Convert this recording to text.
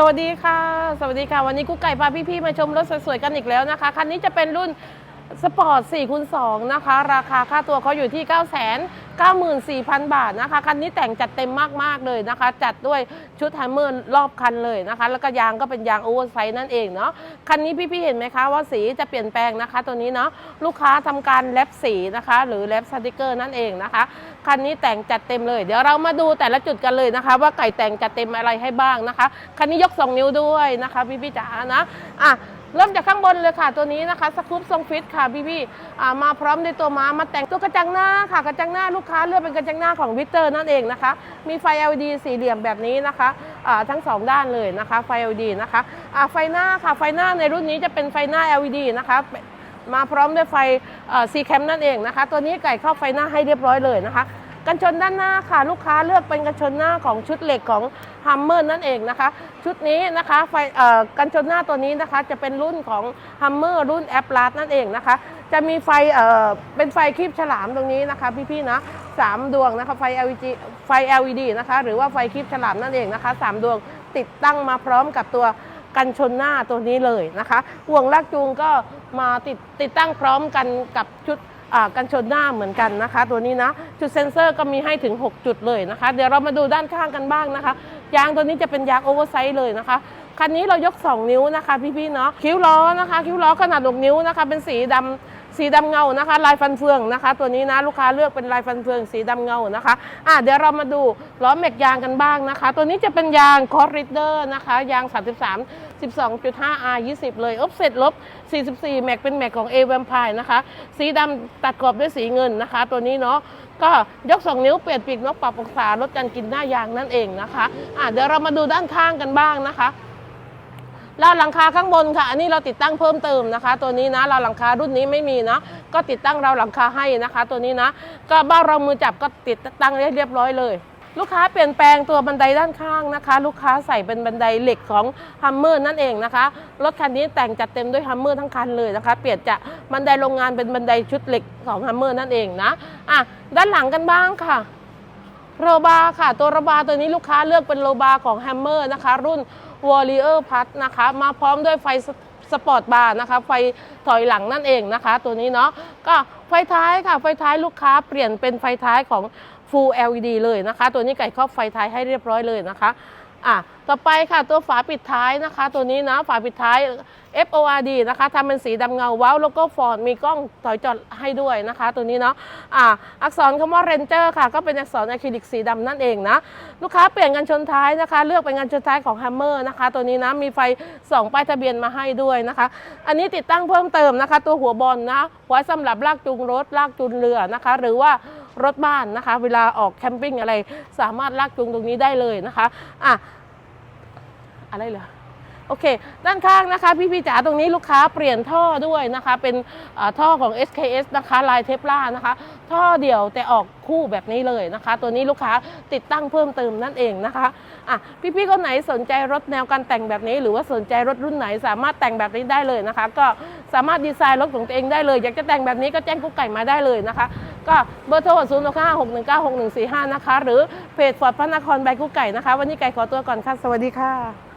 สวัสดีค่ะ สวัสดีค่ะ วันนี้กุ๊กไก่พาพี่ๆมาชมรถสวยๆกันอีกแล้วนะคะ คันนี้จะเป็นรุ่น สปอร์ต4คูณ2นะคะ ราคาค่าตัวเขาอยู่ที่ 9 9 4 0 0 0 บาทนะคะ คันนี้แต่งจัดเต็มมาก ๆ เลยนะคะ จัดด้วยชุดไฮเมอร์รอบคันเลยนะคะ แล้วก็ยางก็เป็นยางโอเวอร์ไซส์นั่นเองเนาะ คันนี้พี่ ๆ เห็นไหมคะว่าสีจะเปลี่ยนแปลงนะคะ ตัวนี้เนาะ ลูกค้าทำการแลบสีนะคะ หรือแลบสติกเกอร์นั่นเองนะคะ คันนี้แต่งจัดเต็มเลย เดี๋ยวเรามาดูแต่ละจุดกันเลยนะคะ ว่าไก่แต่งจัดเต็มอะไรให้บ้างนะคะ คันนี้ยก 2 นิ้วด้วยนะคะพี่พี่ๆจ๋านะ อะ เริ่มจากข้างบนเลยค่ะตัวนี้นะคะสกูปทรงฟิตค่ะพี่พี่มาพร้อมในตัวม้ามาแต่งตัวกระจังหน้าค่ะกระจังหน้าลูกค้าเลือกเป็นกระจังหน้าของวิเตอร์นั่นเองนะคะ มีไฟ LED สี่เหลี่ยมแบบนี้นะคะทั้งสองด้านเลยนะคะไฟ LED นะคะไฟหน้าค่ะไฟหน้าในรุ่นนี้จะเป็นไฟหน้า LED นะคะมาพร้อมด้วยไฟซีแคมนั่นเองนะคะ ตัวนี้ไก่เข้าไฟหน้าให้เรียบร้อยเลยนะคะ กันชนด้านหน้าค่ะ ลูกค้าเลือกเป็นกันชนหน้าของชุดเหล็กของฮัมเมอร์นั่นเองนะคะ ชุดนี้นะคะไฟเอ่อกันชนหน้าตัวนี้นะคะจะเป็นรุ่นของฮัมเมอร์รุ่นแอปลาสนั่นเองนะคะ จะมีไฟเอ่อเป็นไฟคลิปฉลามตรงนี้นะคะ พี่ๆนะสามดวงนะคะไฟ LED ไฟ LED นะคะ หรือว่าไฟคลิปฉลามนั่นเองนะคะสามดวงติดตั้งมาพร้อมกับตัวกันชนหน้าตัวนี้เลยนะคะห่วงลากจูงก็มาติดติดตั้งพร้อมกันกับชุด กันชนหน้าเหมือนกันนะคะ ตัวนี้นะจุดเซ็นเซอร์ก็มีให้ถึง 6 จุดเลยนะคะ เดี๋ยวเรามาดูด้านข้างกันบ้างนะคะยางตัวนี้จะเป็นยางโอเวอร์ไซส์เลยนะคะคันนี้เรายก 2 นิ้วนะคะ พี่ๆเนาะคิ้วล้อนะคะ คิ้วล้อขนาด6นิ้วนะคะ เป็นสีดำ สีดำเงานะคะ ลายฟันเฟืองนะคะ ตัวนี้นะลูกค้าเลือกเป็นลายฟันเฟืองสีดำเงานะคะอะเดี๋ยวเรามาดูล้อแม็กยางกันบ้างนะคะ ตัวนี้จะเป็นยางคอร์ริเดอร์นะคะ ยาง 33 12.5 R 20 เลยออฟเซ็ตลบ 44 แม็กเป็นแม็กของ A v a m p i r e นะคะ สีดำตัดกรอบด้วยสีเงินนะคะ ตัวนี้เนาะก็ยก 2 นิ้วเปลี่ยนปีกนกปรับองศาลดการกินหน้ายางนั่นเองนะคะอะเดี๋ยวเรามาดูด้านข้างกันบ้างนะคะ ราวหลังคาข้างบนค่ะ อันนี้เราติดตั้งเพิ่มเติมนะคะ ตัวนี้นะราวหลังคารุ่นนี้ไม่มีนะ ก็ติดตั้งราวหลังคาให้นะคะ ตัวนี้นะ ก็บ้าเรามือจับก็ติดตั้งเรียบร้อยเลยลูกค้าเปลี่ยนแปลงตัวบันไดด้านข้างนะคะ ลูกค้าใส่เป็นบันไดเหล็กของฮัมเมอร์นั่นเองนะคะรถคันนี้แต่งจัดเต็มด้วยฮัมเมอร์ทั้งคันเลยนะคะ เปลี่ยนจากบันไดโรงงานเป็นบันไดชุดเหล็กของฮัมเมอร์นั่นเองนะอะด้านหลังกันบ้างค่ะ โรบาร์ค่ะตัวโรบาร์ตัวนี้ลูกค้าเลือกเป็นโรบาร์ของแฮมเมอร์นะคะ รุ่น Warrior p a t นะคะ มาพร้อมด้วยไฟสปอร์ตบาร์นะคะ ไฟถอยหลังนั่นเองนะคะ ตัวนี้เนาะก็ไฟท้ายค่ะ ไฟท้ายลูกค้าเปลี่ยนเป็นไฟท้ายของ Full LED เลยนะคะ ตัวนี้ไก่ครอบไฟท้ายให้เรียบร้อยเลยนะคะ อะต่อไปค่ะตัวฝาปิดท้ายนะคะ ตัวนี้นะฝาปิดท้าย FORD นะคะทำเป็นสีดำเงาว้าวโลโก้ฟอร์ดมีกล้องถอยจอดให้ด้วยนะคะ ตัวนี้เนาะอ่าอักษรคำว่า Ranger ค่ะ ก็เป็นอักษรอะคริลิกสีดำนั่นเองนะ ลูกค้าเปลี่ยนกันชนท้ายนะคะ เลือกเป็นกันชนท้ายของ Hammer นะคะ ตัวนี้นะมีไฟส่องป้ายทะเบียนมาให้ด้วยนะคะ อันนี้ติดตั้งเพิ่มเติมนะคะ ตัวหัวบอลนะไว้สำหรับลากจูงรถลากจูงเรือนะคะ หรือว่า รถบ้านนะคะ เวลาออกแคมปิ้งอะไรสามารถลากจูงตรงนี้ได้เลยนะคะอะอะไรเหรอโอเค ด้านข้างนะคะ พี่พี่จ๋าตรงนี้ลูกค้าเปลี่ยนท่อด้วยนะคะ เป็นท่อของ SKS นะคะลายเทปล่านะคะ ท่อเดี่ยวแต่ออกคู่แบบนี้เลยนะคะ ตัวนี้ลูกค้าติดตั้งเพิ่มเติมนั่นเองนะคะอะพี่พี่คนไหนสนใจรถแนวการแต่งแบบนี้ หรือว่าสนใจรถรุ่นไหนสามารถแต่งแบบนี้ได้เลยนะคะ ก็ สามารถดีไซน์รถของตัวเองได้เลย อยากจะแต่งแบบนี้ก็แจ้งกุ๊กไก่มาได้เลยนะคะ ก็เบอร์โทร0 6 5 6 1 9 6 1 4 5 นะคะ หรือเพจฟอร์ดพระนครใบกุ๊กไก่นะคะ วันนี้ไก่ขอตัวก่อนค่ะ สวัสดีค่ะ